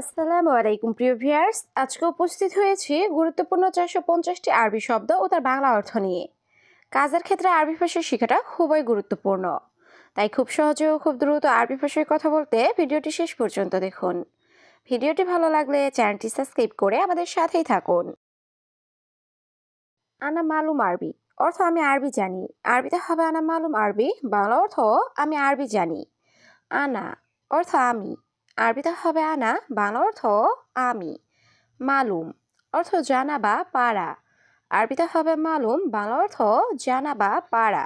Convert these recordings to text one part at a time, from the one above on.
আসসালামু আলাইকুম, প্রিয় ভিউয়ার্স। আজকে উপস্থিত হয়েছি গুরুত্বপূর্ণ চারশো পঞ্চাশটি আরবি শব্দ ও তার বাংলা অর্থ নিয়ে। কাজের ক্ষেত্রে আরবি ভাষা শেখাটা খুবই গুরুত্বপূর্ণ। তাই খুব সহজে ও খুব দ্রুত আরবি ভাষায় কথা বলতে ভিডিওটি শেষ পর্যন্ত দেখুন। ভিডিওটি ভালো লাগলে চ্যানেলটি সাবস্ক্রাইব করে আমাদের সাথেই থাকুন। আনা মালুম আরবি, অর্থ আমি আরবি জানি। আরবিতে হবে আনা মালুম আরবি, বাংলা অর্থ আমি আরবি জানি। আনা, অর্থ আমি। আরবিতে হবে আনা, বাংলা অর্থ আমি, মালুম, অর্থ জানা বা পাড়া আরবিতে হবে মালুম, বাংলা অর্থ জানা বা পাড়া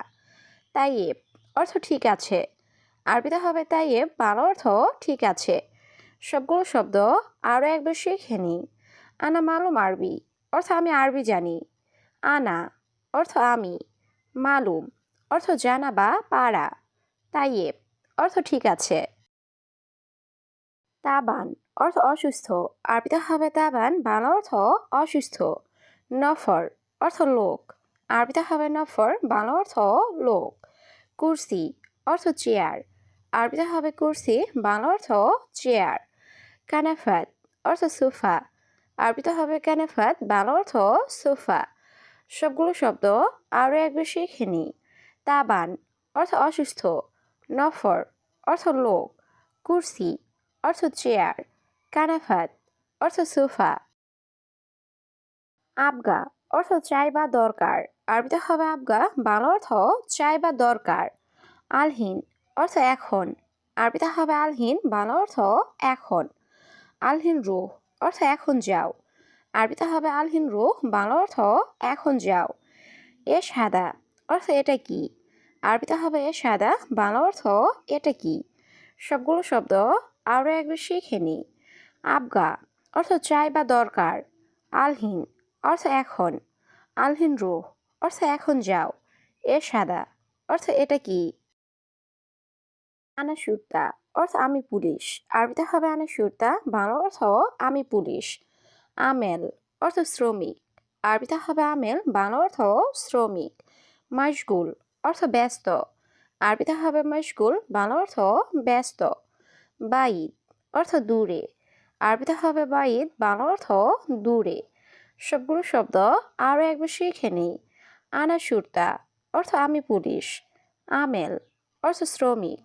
তাইয়েব, অর্থ ঠিক আছে। আরবিতে হবে তাইয়েব, বাংলা অর্থ ঠিক আছে। সবগুলো শব্দ আরও একবার শিখে নিই। আনা মালুম আরবি, অর্থ আমি আরবি জানি। আনা, অর্থ আমি। মালুম, অর্থ জানা বা পাড়া তাইয়েব, অর্থ ঠিক আছে। তাবান অর্থ অসুস্থ। আরবিতে হবে তাবান, বাংলা অর্থ অসুস্থ। নফর অর্থ লোক। আরবিতে হবে নফর, বাংলা অর্থ লোক। কুর্সি অর্থ চেয়ার। আরবিতে হবে কুর্সি, বাংলা অর্থ চেয়ার। কানাফাত অর্থ সোফা। আরবিতে হবে কানাফাত, বাংলা অর্থ সোফা। সবগুলো শব্দ আরও একবার শিখে নিই। তাবান অর্থ অসুস্থ। নফর অর্থ লোক। কুর্সি অর্থ চেয়ার, কানাফাত, অর্থ সোফা। আবগা, অর্থ চাই বা দরকার। আরবিতে হবে আবগা, বাংলা অর্থ চাই বা দরকার। আলহীন, অর্থ এখন। আরবিতে হবে আলহীন, বাংলা অর্থ এখন। আলহীন রুহ, অর্থ এখন যাও। আরবিতে হবে আলহীন রুহ, বাংলা অর্থ এখন যাও। এ সাদা, অর্থ এটা কি? আরবিতে হবে এ সাদা, বাংলা অর্থ এটা কি? সবগুলো শব্দ আরও একবার শিখে নিই আবগা অর্থ চাই বা দরকার। আলহিন অর্থ এখন। আলহিন রুহ অর্থ এখন যাও। এ সাদা অর্থ এটা কি? আনা সুরতা অর্থ আমি পুলিশ। আরবিতে হবে আনা সুরতা বাংলা অর্থ আমি পুলিশ। আমেল অর্থ শ্রমিক। আরবিতে হবে আমেল, বাংলা অর্থ শ্রমিক। মাসগুল অর্থ ব্যস্ত। আরবিতে হবে মাসগুল বাংলা অর্থ ব্যস্ত। বাইদ অর্থ দূরে। আরবিতে হবে বাইদ বাংলা অর্থ দূরে। সবগুলো শব্দ আরও একবার শিখে নিই। আনা সুরতা অর্থ আমি পুলিশ। আমেল, অর্থ শ্রমিক।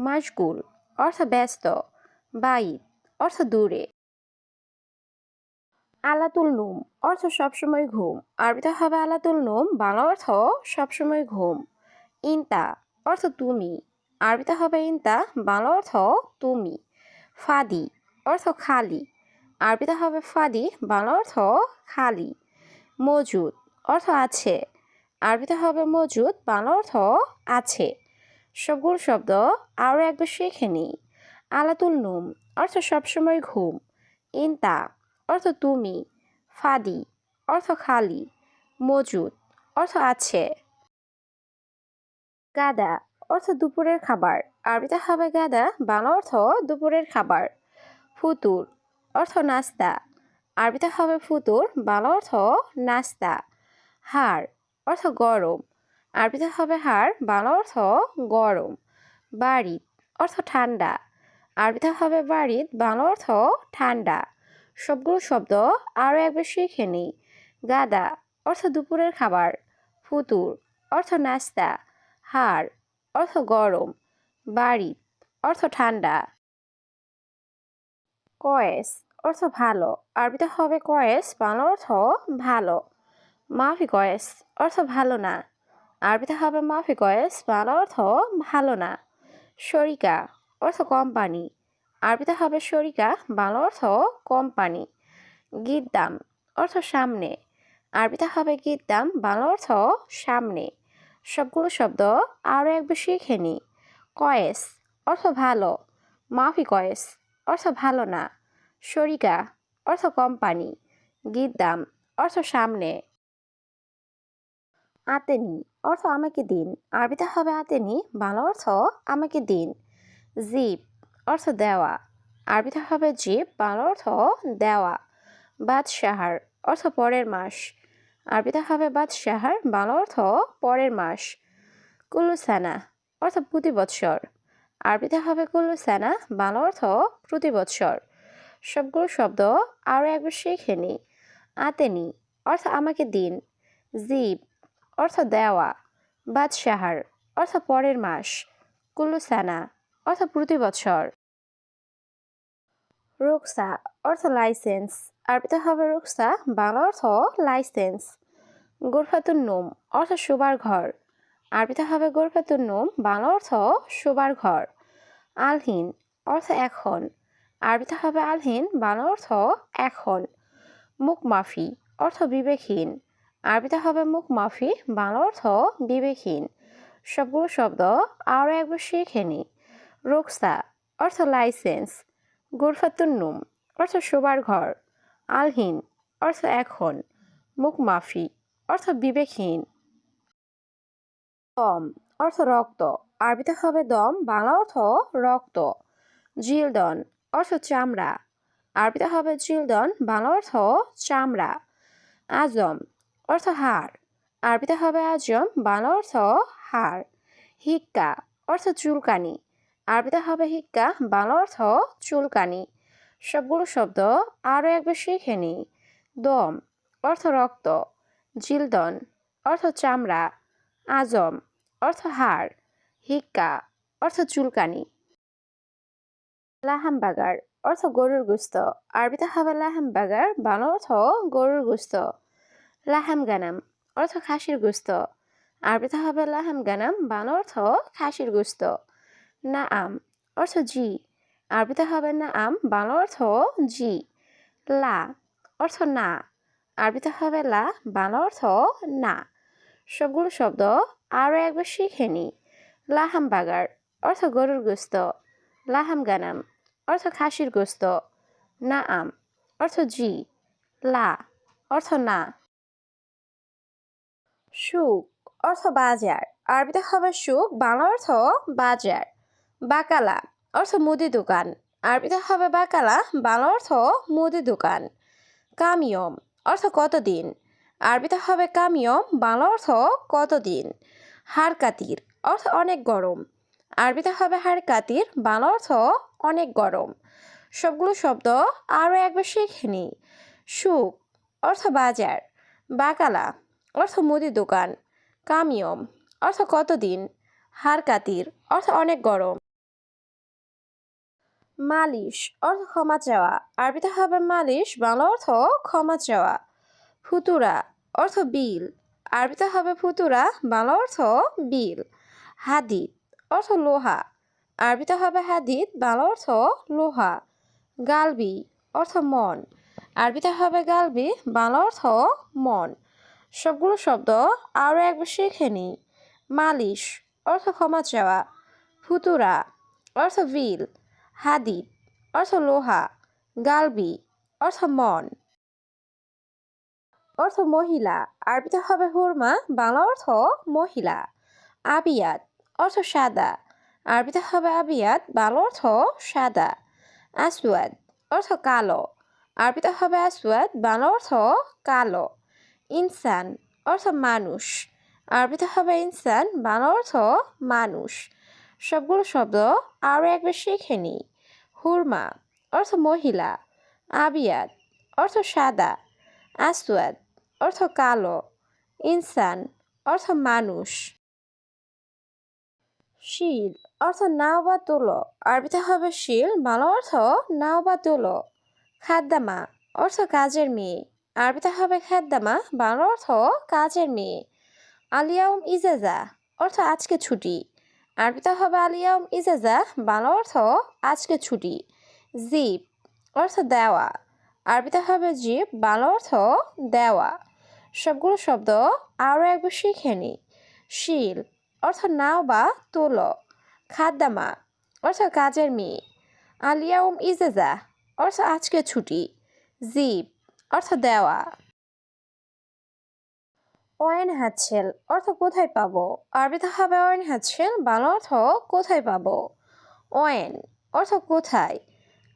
মাসগুল অর্থ ব্যস্ত। বাইদ অর্থ দূরে। আলাতুল নুম, অর্থ সবসময় ঘুম। আরবিতে হবে আলাতুল নুম, বাংলা অর্থ সবসময় ঘুম। ইনতা, অর্থ তুমি। আরবিতে হবে ইনতা, বাংলা অর্থ তুমি, ফাদি, অর্থ খালি। আরবিতে হবে ফাদি, বাংলা অর্থ খালি। মজুদ, অর্থ আছে। আরবিতে হবে মজুদ, বাংলা অর্থ আছে। সবগুলো শব্দ আরও একবার শিখে নিই। আলাতুল নুম, অর্থ সবসময় ঘুম। ইনতা, অর্থ তুমি। ফাদি, অর্থ খালি। মজুদ, অর্থ আছে। গাদা অর্থ দুপুরের খাবার। আরবিতে হবে গাদা বাংলা অর্থ দুপুরের খাবার। ফুতুর, অর্থ নাস্তা। আরবিতে হবে ফুতুর, বাংলা অর্থ নাস্তা। হাড়, অর্থ গরম। আরবিতে হবে হাড়, বাংলা অর্থ গরম। বাড়ি অর্থ ঠান্ডা। আরবিতে হবে বাড়িত বাংলা অর্থ ঠান্ডা। সবগুলো শব্দ আরও একবার শিখে নিই। গাদা, অর্থ দুপুরের খাবার। ফুতুর, অর্থ নাস্তা। হাড় অর্থ গরম, বাড়ি, অর্থ ঠান্ডা। কয়েস, অর্থ ভালো। আরবিতে হবে কয়েস, বাংলা অর্থ ভালো। মাফি কয়েস, অর্থ ভালো না। আরবিতে হবে মাফি কয়েস, বাংলা অর্থ ভালো না। শরিকা অর্থ কোম্পানি। আরবিতে হবে শরিকা বাংলা অর্থ কোম্পানি। গিদ্দাম, অর্থ সামনে। আরবিতে হবে গিদ্দাম, বাংলা অর্থ সামনে। সবগুলো শব্দ আরও একবার শিখে নিই কয়েস অর্থ ভালো। মাফি কয়েস অর্থ ভালো না। শরিকা অর্থ কোম্পানি। গিদ্দাম অর্থ সামনে। আতেনি অর্থ আমাকে দিন। আরবিতে হবে আতেনি, বাংলা অর্থ আমাকে দিন। জিপ অর্থ দেওয়া। আরবিতে হবে জিপ বাংলা অর্থ দেওয়া। বাদশাহার অর্থ পরের মাস। আরবিতে হবে বাদশাহার বাংলা অর্থ পরের মাস। কুলুসানা অর্থ প্রতি বৎসর। আরবিতে হবে কুলুসানা, বাংলা অর্থ প্রতি বৎসর। সবগুলো শব্দ আরও একবার শিখে নি। আতেনি অর্থ আমাকে দিন। জিব অর্থ দেওয়া। বাদশাহার অর্থ পরের মাস। কুলুসানা অর্থ প্রতি বছর রুকসা অর্থ লাইসেন্স। আরবিতে হবে রুকসা, বাংলা অর্থ লাইসেন্স গোরফাতুন নোম, অর্থ শোবার ঘর। আরবিতে হবে গোরফাতুন নোম, বাংলা অর্থ শোবার ঘর। আলহিন, অর্থ এখন। আরবিতে হবে আলহীন, বাংলা অর্থ এখন। মুখ মাফি, অর্থ বিবেকহীন। আরবিতে হবে মুখ মাফি, বাংলা অর্থ বিবেকহীন। সবগুলো শব্দ আরও একবার শিখে নি। রুকসা, অর্থ লাইসেন্স গুরফাতুন নুম, অর্থ শোবার ঘর। আলহীন অর্থ এখন। মুখ মাফি অর্থ বিবেকহীন। দম, অর্থ রক্ত। আরবিতে হবে দম, বাংলা অর্থ রক্ত। জিলদন, অর্থ চামড়া। আরবিতে হবে জিলদন, বাংলা অর্থ চামড়া। আজম, অর্থ হাড়। আরবিতে হবে আজম, বাংলা অর্থ হাড়। হিক্কা, অর্থ চুলকানি। আরবিতে হবে হিক্কা, বাংলা অর্থ চুলকানি। সবগুলো শব্দ আরও একবার শিখে নি দম অর্থ রক্ত, জিলদন অর্থ চামড়া, আজম অর্থ হাড়, হিক্কা অর্থ চুলকানি। লাহামবাগার অর্থ গরুর গুস্ত, আরবিতে হবে লাহামবাগার, বাংলা অর্থ গরুর গুস্ত। লাহাম গানাম অর্থ খাসির গুস্ত, আরবিতে হবে লাহাম গানাম বাংলা অর্থ খাসির গুস্ত। না আম অর্থ জি আরবিতে হবে না আম, বাংলা অর্থ জি, লা অর্থ না। আরবিতে হবে লা, বাংলা অর্থ না। সবগুলো শব্দ আরও একবার শিখে নি। লাহাম বাগার অর্থ গরুর গোস্ত। লাহাম গানাম অর্থ খাসির গোস্ত। না আম অর্থ জি, লা অর্থ না। সুখ অর্থ বাজার। আরবিতে হবে সুখ, বাংলা অর্থ বাজার। বাকালা অর্থ মুদি দোকান। আরবিতে হবে বাকালা, বাংলা অর্থ মুদি দোকান। কামিয়ম, অর্থ কতদিন? আরবিতে হবে কামিয়ম, বাংলা অর্থ কতদিন? হাড় কাতির অর্থ অনেক গরম। আরবিতে হবে হাড় কাতির বাংলা অর্থ অনেক গরম। সবগুলো শব্দ আরও একবার শিখে নি। সুখ অর্থ বাজার। বাকালা, অর্থ মুদি দোকান। কামিয়ম, অর্থ কতদিন? হাড় কাতির অর্থ অনেক গরম। মালিশ, অর্থ ক্ষমা চাওয়া। আরবিতে হবে মালিশ, বাংলা অর্থ ক্ষমা চাওয়া। ফুতুরা, অর্থ বিল। আরবিতে হবে ফুতুরা, বাংলা অর্থ বিল। হাদিদ, অর্থ লোহা। আরবিতে হবে হাদিদ, বাংলা অর্থ লোহা। গালবি, অর্থ মন। আরবিতে হবে গালবি, বাংলা অর্থ মন। সবগুলো শব্দ আরও একবার শিখে নি মালিশ, অর্থ ক্ষমা চাওয়া। ফুতুরা, অর্থ বিল। হাদিদ, অর্থ লোহা। গালবি, অর্থ মন। অর্থ মহিলা। আরবিতে হবে হুরমা, বাংলা অর্থ মহিলা। আবিয়াত, অর্থ সাদা। আরবিতে হবে আবিয়াত, বাংলা অর্থ সাদা। আসওয়াদ, অর্থ কালো। আরবিতে হবে আসওয়াদ, বাংলা অর্থ কালো। ইনসান, অর্থ মানুষ। আরবিতে হবে ইনসান, বাংলা অর্থ মানুষ। সবগুলো শব্দ আরও একবার শিখে নি হুরমা, অর্থ মহিলা। আবিয়াত, অর্থ সাদা। আসওয়াদ, অর্থ কালো। ইনসান, অর্থ মানুষ। শিল, অর্থ নাও বা তুলো। আরবিতে হবে শিল, বাংলা অর্থ নাও বা তুলো। খাদ্দামা অর্থ কাজের মেয়ে। আরবিতে হবে খাদ্দামা বাংলা অর্থ কাজের মেয়ে। আলিয়াউম ইজাজা, অর্থ আজকে ছুটি। আরবিতে হবে আলিয়াউম ইজাজা, বাংলা অর্থ আজকে ছুটি। জিপ অর্থ দেওয়া। আরবিতে হবে জিপ বাংলা অর্থ দেওয়া। সবগুলো শব্দ আরও একবার শিখে নি। শিল, অর্থ নাও বা তোলো। খাদ্দামা অর্থ কাজের মেয়ে। আলিয়াউম ইজাজা, অর্থ আজকে ছুটি। জিপ অর্থ দেওয়া। ওয়েন হাতছেল অর্থ কোথায় পাবো? আরবিতে হবে ওয়েন হাতছেল বাংলা অর্থ কোথায় পাবো? ওয়েন অর্থ কোথায়?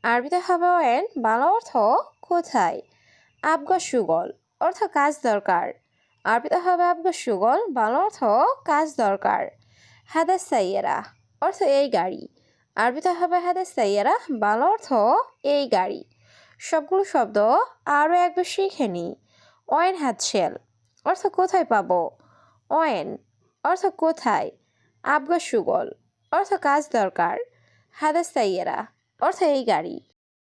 আরবিতে হবে ওয়েন বাংলা অর্থ কোথায়? আবগা সুগল অর্থ কাজ দরকার। আরবিতে হবে আবগা সুগল, বাংলা অর্থ কাজ দরকার। হাদাস সাইয়েরা অর্থ এই গাড়ি। আরবিতে হবে হাদাস সাইয়েরা, বাংলা অর্থ এই গাড়ি। সবগুলো শব্দ আরও একবার শিখে নিই ওয়েন হ্যাচ্ছেল অর্থ কোথায় পাব? অয়েন, অর্থ কোথায়? আবগা সুগল অর্থ কাজ দরকার। হাদাস তাইয়েরা, অর্থ এই গাড়ি।